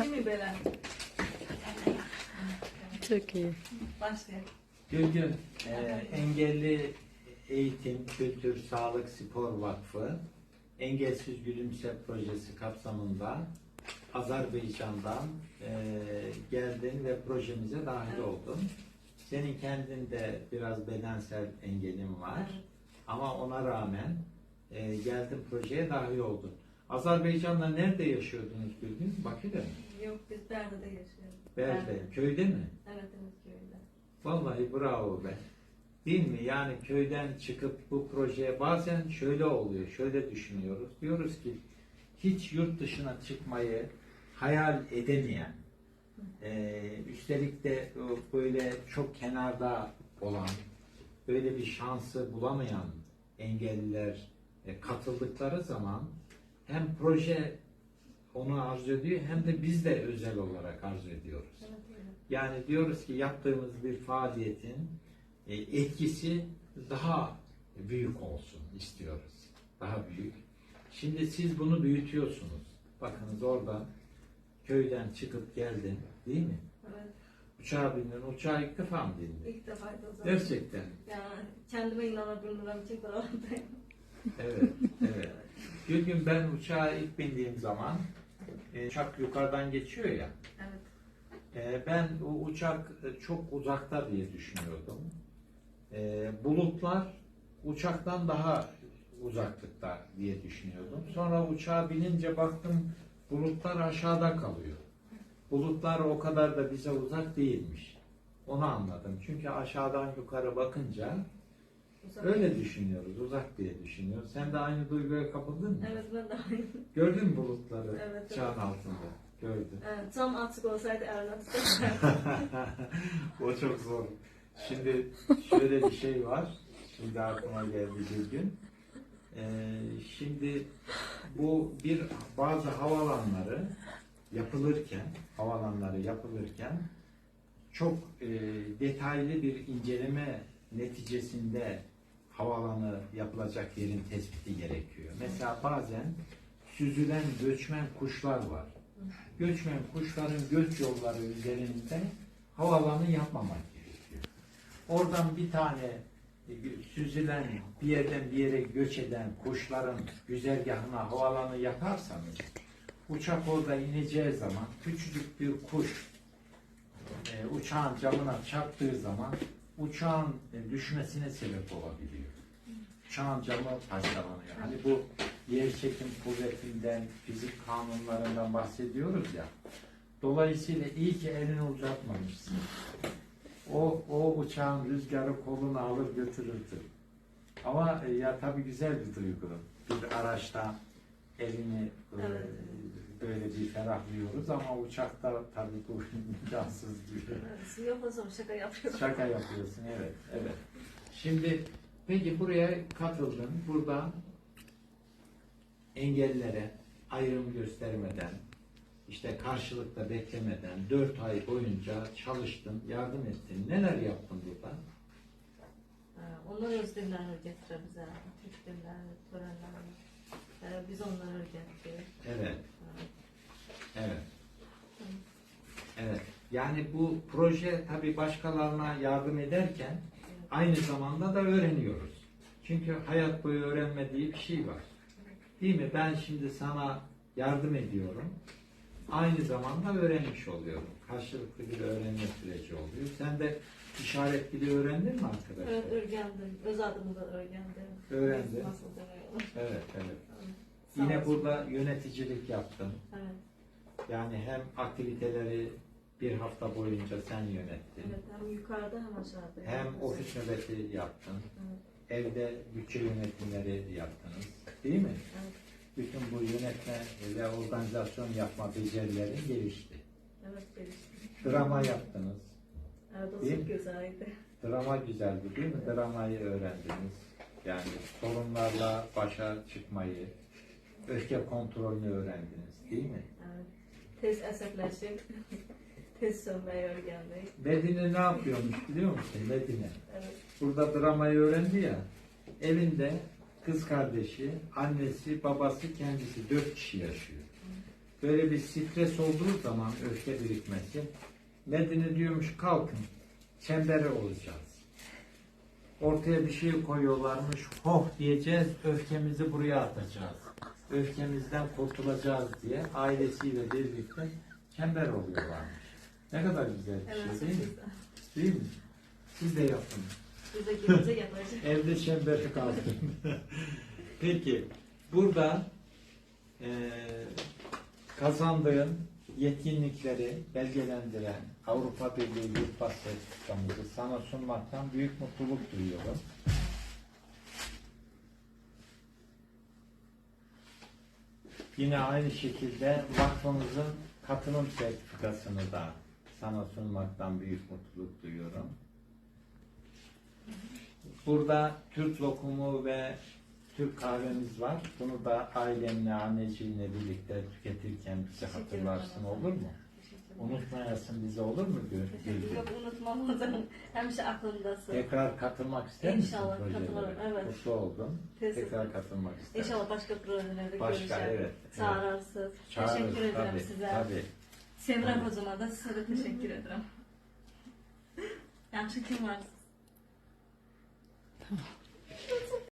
Değil mi Belen? Çok iyi. Başlayalım. Gülgün, e, Engelli Eğitim, Kültür, Sağlık, Spor Vakfı Engelsiz Gülümse projesi kapsamında Azerbaycan'dan e, geldin ve projemize dahil Evet. oldun. Senin kendinde biraz bedensel engelin var Evet. ama ona rağmen e, geldin projeye dahil oldun. Azerbaycan'da nerede yaşıyordunuz Gülgün? Bakü'de mi? Yok biz Berde'de yaşıyoruz. Berde, köyde mi? Evet evet köyde. Vallahi bravo be. Değil mi? Yani köyden çıkıp bu projeye bazen şöyle oluyor, şöyle düşünüyoruz. Diyoruz ki hiç yurt dışına çıkmayı hayal edemeyen, eee, üstelik de böyle çok kenarda olan, böyle bir şansı bulamayan engelliler e, katıldıkları zaman hem proje onu arzu ediyor hem de biz de özel olarak arzu ediyoruz. Evet. Yani diyoruz ki yaptığımız bir faaliyetin e, etkisi daha büyük olsun istiyoruz. Daha büyük. Şimdi siz bunu büyütüyorsunuz. Bakınız orada köyden çıkıp geldin değil mi? Evet. Uçağa bindin. Uçağa ilk defa mı bindin? İlk defa. Gerçekten. Yani kendime inanabilmem için buralardayım. Evet, evet. Bir gün ben uçağa ilk bindiğim zaman uçak yukarıdan geçiyor ya. Evet. Ee, Ben o uçak e, çok uzakta diye düşünüyordum. Ee, Bulutlar uçaktan daha uzaklıkta diye düşünüyordum. Sonra uçağa binince baktım bulutlar aşağıda kalıyor. Bulutlar o kadar da bize uzak değilmiş. Onu anladım. Çünkü aşağıdan yukarı bakınca. Öyle düşünüyoruz, uzak diye düşünüyoruz. Sen de aynı duyguya kapıldın mı? Evet ben de aynı. Gördün mü bulutları Evet, çağın evet. altında? Gördüm. Evet, tam açık olsaydı tutardım. o çok zor. Şimdi şöyle bir şey var. Şimdi aklıma geldi bir gün. Ee, şimdi bu bir bazı havalanları yapılırken, havalanları yapılırken çok e, detaylı bir inceleme neticesinde havalanı yapılacak yerin tespiti gerekiyor. Mesela bazen süzülen göçmen kuşlar var. Göçmen kuşların göç yolları üzerinde havalanı yapmamak gerekiyor. Oradan bir tane e, süzülen bir yerden bir yere göç eden kuşların güzergahına havalanı yaparsanız uçak orada ineceği zaman küçücük bir kuş e, uçağın camına çarptığı zaman uçağın e, düşmesine sebep olabiliyor. Uçağın camı parçalanıyor. Hani bu yer çekim kuvvetinden, fizik kanunlarından bahsediyoruz ya. Dolayısıyla iyi ki elini uzatmamışsın. O, o uçağın rüzgarı kolunu alır götürürdü. Ama e, ya tabii güzel bir duygu. Bir araçta elini e, Evet. böyle bir ferahlıyoruz ama uçakta tabii bu imkansız gibi. O zaman şaka yapıyorum. Şaka yapıyorsun evet, evet. Şimdi peki buraya katıldın. Buradan engellilere ayrım göstermeden, işte karşılıkta beklemeden dört ay boyunca çalıştın, yardım ettin. Neler yaptın burada? Ha, Onlar öz dillerini öğretir bize. Türk dillerini, törenlerini. Ee, Biz onları öğrettik. Evet, evet. Evet. Yani bu proje tabii başkalarına yardım ederken aynı zamanda da öğreniyoruz. Çünkü hayat boyu öğrenmediği bir şey var. Değil mi? Ben şimdi sana yardım ediyorum. Aynı zamanda öğrenmiş oluyorum. Karşılıklı bir öğrenme süreci oluyor. Sen de işaret dili öğrendin mi arkadaşlar? Evet, öğrendim. Öz adımı da öğrendim. Öğrendin. Evet, evet. Sağ Yine olsun. burada yöneticilik yaptın. Evet, Yani hem aktiviteleri bir hafta boyunca sen yönettin. evet. Hem yukarıda hem aşağıda. Hem ofis nöbeti yaptın. Evet, Evde bütçe yönetimleri yaptınız. Değil mi? evet. Bütün bu yönetme ve organizasyon yapma becerilerin gelişti. Evet, geliştim. Drama yaptınız. Evet, o çok güzeldi. Drama güzeldi değil mi? Dramayı öğrendiniz. Yani sorunlarla başa çıkmayı, öfke kontrolünü öğrendiniz değil mi? Evet. Tez əsəbləşib, tez sönməyi öyrəndik. Medine ne yapıyormuş biliyor musun? Medine. Evet, Burada dramayı öğrendi ya. Evinde kız kardeşi, annesi, babası, kendisi dört kişi yaşıyor. böyle bir stres olduğu zaman öfke birikmesi Medine diyormuş kalkın çembere olacağız. Ortaya bir şey koyuyorlarmış. Hoh diyeceğiz. Öfkemizi buraya atacağız. Öfkemizden kurtulacağız diye ailesiyle birlikte çember oluyorlarmış. Ne kadar güzel bir Evet, şey değil mi? güzel. Değil mi? Siz de yapın. Evde çemberi kaldım. Peki burada eee kazandığın yetkinlikleri belgelendiren Avrupa Birliği Yurttaş Sertifikamızı sana sunmaktan büyük mutluluk duyuyorum. Yine aynı şekilde vakfımızın katılım sertifikasını da sana sunmaktan büyük mutluluk duyuyorum. Burada Türk lokumu ve Türk kahvemiz var. Bunu da ailenle, anneciğinle birlikte tüketirken bize hatırlarsın olur mu? Unutmayasın bize olur mu? Gül- Teşekkür Gülgün? Yok unutmam o zaman. Hemşe aklımdasın. Tekrar katılmak ister misin İnşallah projelere? katılırım, evet. Mutlu oldum. Teşekkür Tekrar katılmak isterim. İnşallah başka projelerde Başka, görüşelim. evet, Çağırarsınız. Çağırırız, Teşekkür ederim tabii, size. Tabii. Semra hocama da size de teşekkür ederim. Yaxşı kim var? Yeah.